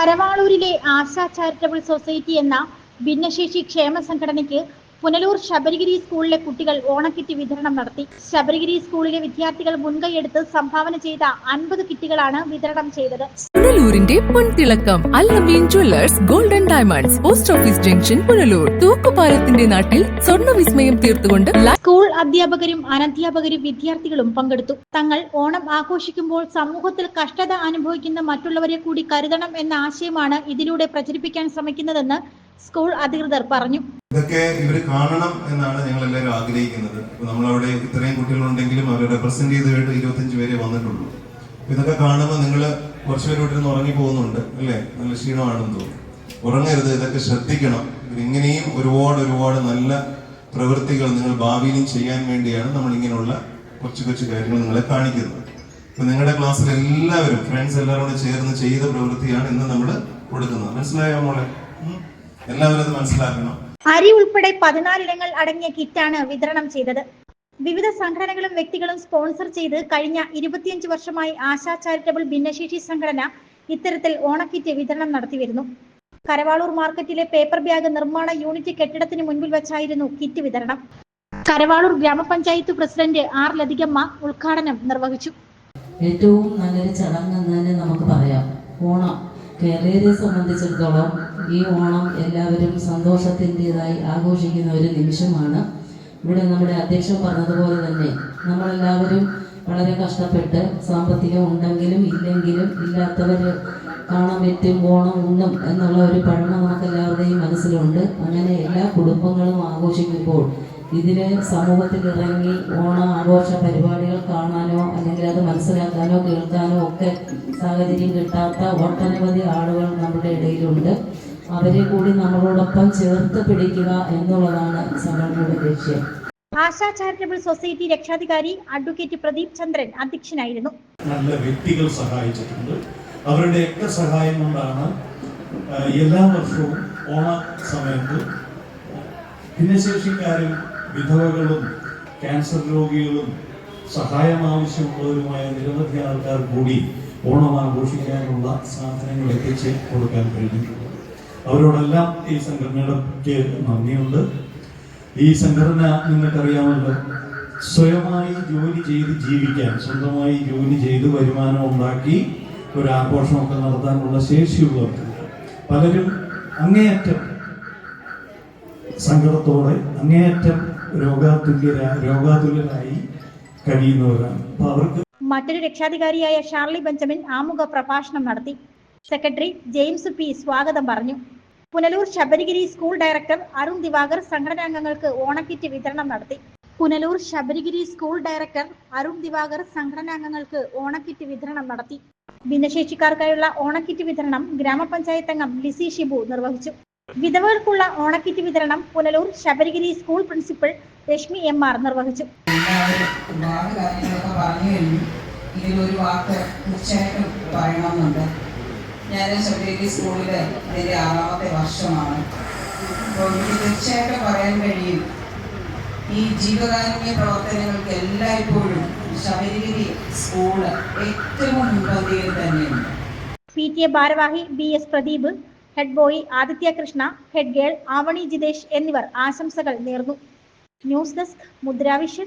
കരവാളൂരിലെ ASHA charitable society എന്ന ഭിന്നശേഷി ക്ഷേമ സംഘടനയ്ക്ക് പുനലൂർ ശബരിഗിരി സ്കൂളിലെ കുട്ടികൾ ഓണക്കിറ്റ് വിതരണം നടത്തി. ശബരിഗിരി സ്കൂളിലെ വിദ്യാർത്ഥികൾ മുൻകൈയെടുത്ത് സംഭാവന ചെയ്ത അൻപത് കിറ്റുകളാണ് വിതരണം ചെയ്തത്. പുനലൂരിന്റെ പൊൻതിളക്കം Al Ameen jewellers golden diamonds post office junction Punalur. തൂക്കുപാലത്തിന്റെ നാട്ടിൽ സ്വർണ വിസ്മയം തീർത്തുകൊണ്ട് സ്കൂൾ അധ്യാപകരും അനധ്യാപകരും വിദ്യാർത്ഥികളും പങ്കെടുത്തു. തങ്ങൾ ഓണം ആഘോഷിക്കുമ്പോൾ സമൂഹത്തിൽ കഷ്ടത അനുഭവിക്കുന്ന മറ്റുള്ളവരെ കൂടി കരുതണം എന്ന ആശയമാണ് ഇതിലൂടെ പ്രചരിപ്പിക്കാൻ ശ്രമിക്കുന്നതെന്ന് സ്കൂൾ അധികൃതർ പറഞ്ഞു. ഇതൊക്കെ ഇവർ കാണണം എന്നാണ് ഞങ്ങൾ എല്ലാവരും ആഗ്രഹിക്കുന്നത്. ഇപ്പൊ നമ്മളവിടെ ഇത്രയും കുട്ടികളുണ്ടെങ്കിലും അവരെ റെപ്രസെന്റ് ചെയ്ത് ഇരുപത്തഞ്ച് പേരെ വന്നിട്ടുള്ളൂ. ഇതൊക്കെ കാണുമ്പോൾ നിങ്ങൾ കുറച്ചുപേര് വീട്ടിൽ ഉറങ്ങി പോകുന്നുണ്ട് അല്ലേ? നല്ല ക്ഷീണമാണെന്ന് തോന്നുന്നു. ഉറങ്ങരുത് ഇതൊക്കെ ശ്രദ്ധിക്കണം. ഇങ്ങനെയും ഒരുപാട് ഒരുപാട് നല്ല പ്രവൃത്തികൾ നിങ്ങൾ ഭാവിയിലും ചെയ്യാൻ വേണ്ടിയാണ് നമ്മൾ ഇങ്ങനെയുള്ള കൊച്ചു കൊച്ചു കാര്യങ്ങൾ നിങ്ങളെ കാണിക്കുന്നത്. ഇപ്പൊ നിങ്ങളുടെ ക്ലാസ്സിൽ എല്ലാവരും ഫ്രണ്ട്സ് എല്ലാവരും കൂടെ ചേർന്ന് ചെയ്ത പ്രവൃത്തിയാണ് ഇന്ന് നമ്മൾ കൊടുക്കുന്നത്. മനസ്സിലായോ മോളെ? എല്ലാവരും അത് മനസ്സിലാക്കണം. അരി ഉൾപ്പെടെ പതിനാലിടങ്ങൾ അടങ്ങിയ കിറ്റാണ് വിതരണം ചെയ്തത്. വിവിധ സംഘടനകളും വ്യക്തികളും സ്പോൺസർ ചെയ്ത് കഴിഞ്ഞ ഇരുപത്തിയഞ്ച് വർഷമായി ആശാ ചാരിറ്റബിൾ ഭിന്നശേഷി സംഘടന ഇത്തരത്തിൽ ഓണക്കിറ്റ് വിതരണം നടത്തിവരുന്നു. കരവാളൂർ മാർക്കറ്റിലെ പേപ്പർ ബാഗ് നിർമ്മാണ യൂണിറ്റ് കെട്ടിടത്തിന് മുൻപിൽ വെച്ചായിരുന്നു കിറ്റ് വിതരണം. കരവാളൂർ ഗ്രാമപഞ്ചായത്ത് പ്രസിഡന്റ് ആർ ലതികമ്മ ഉദ്ഘാടനം നിർവഹിച്ചു. ഏറ്റവും നല്ലൊരു ചടങ്ങെന്ന് തന്നെ നമുക്ക് പറയാം. ഓണം. കേരളീയരെ സംബന്ധിച്ചിടത്തോളം ഈ ഓണം എല്ലാവരും സന്തോഷത്തിന്റെതായി ആഘോഷിക്കുന്ന ഒരു നിമിഷമാണ്. ഇവിടെ നമ്മുടെ അധ്യക്ഷൻ പറഞ്ഞതുപോലെ തന്നെ നമ്മളെല്ലാവരും വളരെ കഷ്ടപ്പെട്ട് സാമ്പത്തികം ഉണ്ടെങ്കിലും ഇല്ലെങ്കിലും ഇല്ലാത്തവർ കാണാൻ പറ്റും ഓണം ഉണ്ണും എന്നുള്ള ഒരു പഠനം നമുക്ക് എല്ലാവരുടെയും മനസ്സിലുണ്ട്. അങ്ങനെ എല്ലാ കുടുംബങ്ങളും ആഘോഷിക്കുമ്പോൾ ഇതിന് സമൂഹത്തിൽ ഇറങ്ങി ഓണം ആഘോഷ പരിപാടികൾ കാണാനോ അല്ലെങ്കിൽ അത് മനസ്സിലാക്കാനോ കേൾക്കാനോ ഒക്കെ സാഹചര്യം കിട്ടാത്ത ഒട്ടനവധി ആളുകൾ നമ്മുടെ ഇടയിലുണ്ട്. അവരെ കൂടി നമ്മളോടൊപ്പം ചേർത്ത് പിടിക്കുക എന്നുള്ളതാണ് സംഘടനയുടെ ലക്ഷ്യം. ആശാ ചാരിറ്റബിൾ സൊസൈറ്റി രക്ഷാധികാരി അഡ്വക്കേറ്റ് പ്രദീപ് ചന്ദ്രൻ അധ്യക്ഷനായിരുന്നു. നല്ല വ്യക്തികൾ സഹായിച്ചിട്ടുണ്ട്. അവരുടെയൊക്കെ സഹായം കൊണ്ടാണ് എല്ലാ വർഷവും ഓണ സമയത്ത് ഭിന്നശേഷിക്കാരും വിധവകളും ക്യാൻസർ രോഗികളും സഹായം ആവശ്യമുള്ളവരുമായ നിരവധി ആൾക്കാർ കൂടി ഓണം ആഘോഷിക്കാനുള്ള സാധനങ്ങൾ എത്തിച്ച് കൊടുക്കാൻ കഴിഞ്ഞിട്ടുണ്ട്. അവരോടെല്ലാം ഈ സംഘടനയ്ക്ക് നന്ദിയുണ്ട്. ഈ സംഘടന നിങ്ങൾക്കറിയാമല്ലോ സ്വയമായി ജോലി ചെയ്ത് ജീവിക്കാൻ സ്വന്തമായി ജോലി ചെയ്ത് വരുമാനം ഉണ്ടാക്കി ഒരു ആഘോഷമൊക്കെ നടത്താനുള്ള ശേഷിയുള്ളവർക്ക് പലരും അങ്ങേയറ്റം സങ്കടത്തോടെ അങ്ങേയറ്റം രോഗാതുല്യരാ രോഗാതുല്യരായി കഴിയുന്നവരാണ്. അപ്പൊ അവർക്ക് മറ്റൊരു രക്ഷാധികാരിയായ ഷാർലി ബെഞ്ചമിൻ ആമുഖ പ്രഭാഷണം നടത്തി. സെക്രട്ടറി ജെയിംസ് പി സ്വാഗതം പറഞ്ഞു. പുനലൂർ ശബരിഗിരി സ്കൂൾ ഡയറക്ടർ അരുൺ ദിവാകർ സംഘടനാംഗങ്ങൾക്ക് ഓണക്കിറ്റ് വിതരണം നടത്തി. പുനലൂർ ശബരിഗിരി സ്കൂൾ ഡയറക്ടർ അരുൺ ദിവാകർ സംഘടനാംഗങ്ങൾക്ക് ഓണക്കിറ്റ് വിതരണം നടത്തി. ഭിന്നശേഷിക്കാർക്കായുള്ള ഓണക്കിറ്റ് വിതരണം ഗ്രാമപഞ്ചായത്ത് അംഗം ലിസി ഷിബു നിർവഹിച്ചു. വിധവകൾക്കുള്ള ഓണക്കിറ്റ് വിതരണം Punalur Sabarigiri school principal Reshmi M R നിർവഹിച്ചു. ഇതിലൊരു വാക്ക് തീർച്ചയായിട്ടും പറയണമെന്നുണ്ട്. ഞാൻ ശബരിഗിരി സ്കൂളിൽ അതിന്റെ ആറാമത്തെ വർഷമാണ്. അപ്പോൾ എനിക്ക് തീർച്ചയായിട്ടും പറയാൻ കഴിയും. ഈ ജീവകാരുണ്യ പ്രവർത്തനങ്ങൾക്ക് എല്ലായ്പ്പോഴും ശബരിഗിരി സ്കൂൾ ഏറ്റവും മുൻപന്തിയിൽ തന്നെയുണ്ട്. പി ടി എ ഭാരവാഹി B S Pradeep head boy Aditya Krishna head girl Avani Jithesh എന്നിവർ ആശംസകൾ നേർന്നു. News desk Mudra Vision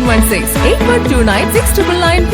916 8129 699